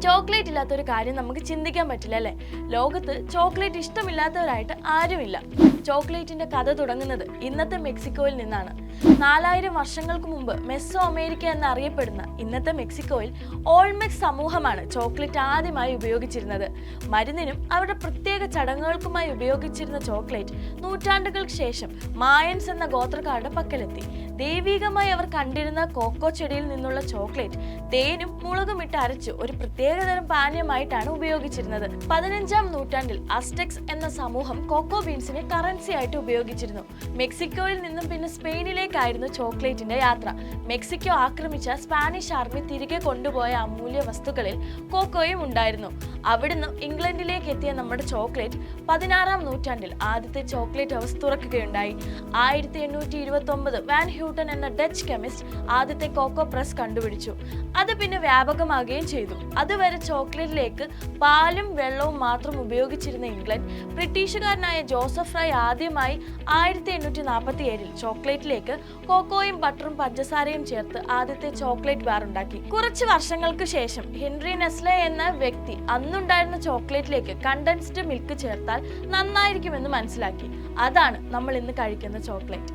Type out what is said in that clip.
Chocolate ഇല്ലാത്ത ഒരു കാര്യം നമുക്ക് ചിന്തിക്കാൻ പറ്റില്ല അല്ലേ? ലോകത്ത് ചോക്ലേറ്റ് ഇഷ്ടമില്ലാത്തവരായിട്ട് ആരുമില്ല. ചോക്ലേറ്റിന്റെ കഥ തുടങ്ങുന്നത് ഇന്നത്തെ മെക്സിക്കോയിൽ നിന്നാണ്. നാലായിരം വർഷങ്ങൾക്ക് മുമ്പ് മെസ്സോ അമേരിക്ക എന്നറിയപ്പെടുന്ന ഇന്നത്തെ മെക്സിക്കോയിൽ ഓൾമെക്സ് സമൂഹമാണ് ചോക്ലേറ്റ് ആദ്യമായി ഉപയോഗിച്ചിരുന്നത്. മരുന്നിനും അവരുടെ പ്രത്യേക ചടങ്ങുകൾക്കുമായി ഉപയോഗിച്ചിരുന്ന ചോക്ലേറ്റ് നൂറ്റാണ്ടുകൾക്ക് ശേഷം മായൻസ് എന്ന ഗോത്രക്കാരുടെ പക്കലെത്തി. ദൈവികമായി അവർ കണ്ടിരുന്ന കോക്കോ ചെടിയിൽ നിന്നുള്ള ചോക്ലേറ്റ് തേനും മുളകും ഇട്ട് അരച്ച് ഒരു പ്രത്യേകതരം പാനീയമായിട്ടാണ് ഉപയോഗിച്ചിരുന്നത്. പതിനഞ്ചാം നൂറ്റാണ്ടിൽ അസ്റ്റെക്സ് എന്ന സമൂഹം കോക്കോ ബീൻസിനെ കറൻസി ആയിട്ട് ഉപയോഗിച്ചിരുന്നു. മെക്സിക്കോയിൽ നിന്നും പിന്നെ സ്പെയിനിലേക്കായിരുന്നു ചോക്ലേറ്റിന്റെ യാത്ര. മെക്സിക്കോ ആക്രമിച്ച സ്പാനിഷ് ആർമി തിരികെ കൊണ്ടുപോയ അമൂല്യ വസ്തുക്കളിൽ കോക്കോയും ഉണ്ടായിരുന്നു. അവിടുന്ന് ഇംഗ്ലണ്ടിലേക്ക് എത്തിയ നമ്മുടെ ചോക്ലേറ്റ് പതിനാറാം നൂറ്റാണ്ടിൽ ആദ്യത്തെ ചോക്ലേറ്റ് ഹൗസ് തുറക്കുകയുണ്ടായി. ആയിരത്തി എണ്ണൂറ്റി ഇരുപത്തി ഒമ്പത് വാൻ ഹ്യൂട്ടൺ എന്ന ഡച്ച് കെമിസ്റ്റ് ആദ്യത്തെ കോക്കോ പ്രസ് കണ്ടുപിടിച്ചു. അത് പിന്നെ വ്യാപകമാകുകയും ചെയ്തു. അതുവരെ ചോക്ലേറ്റിലേക്ക് പാലും വെള്ളവും മാത്രം ഉപയോഗിച്ചിരുന്ന ഇംഗ്ലണ്ട് ബ്രിട്ടീഷുകാരനായ ജോസഫ് ഫ്രൈ ആദ്യമായി ആയിരത്തി എണ്ണൂറ്റി നാൽപ്പത്തി ഏഴിൽ ചോക്ലേറ്റിലേക്ക് കോക്കോയും ബട്ടറും പഞ്ചസാരയും ചേർത്ത് ആദ്യത്തെ ചോക്ലേറ്റ് ബാർ ഉണ്ടാക്കി കുറച്ച് വർഷങ്ങൾക്ക് ശേഷം ഹെൻറി നെസ്ലെ എന്ന വ്യക്തി അന്നുണ്ടായിരുന്ന ചോക്ലേറ്റിലേക്ക് കണ്ടൻസ്ഡ് മിൽക്ക് ചേർത്താൽ നന്നായിരിക്കുമെന്ന് മനസ്സിലാക്കി. അതാണ് നമ്മൾ ഇന്ന് കഴിക്കുന്ന ചോക്ലേറ്റ്.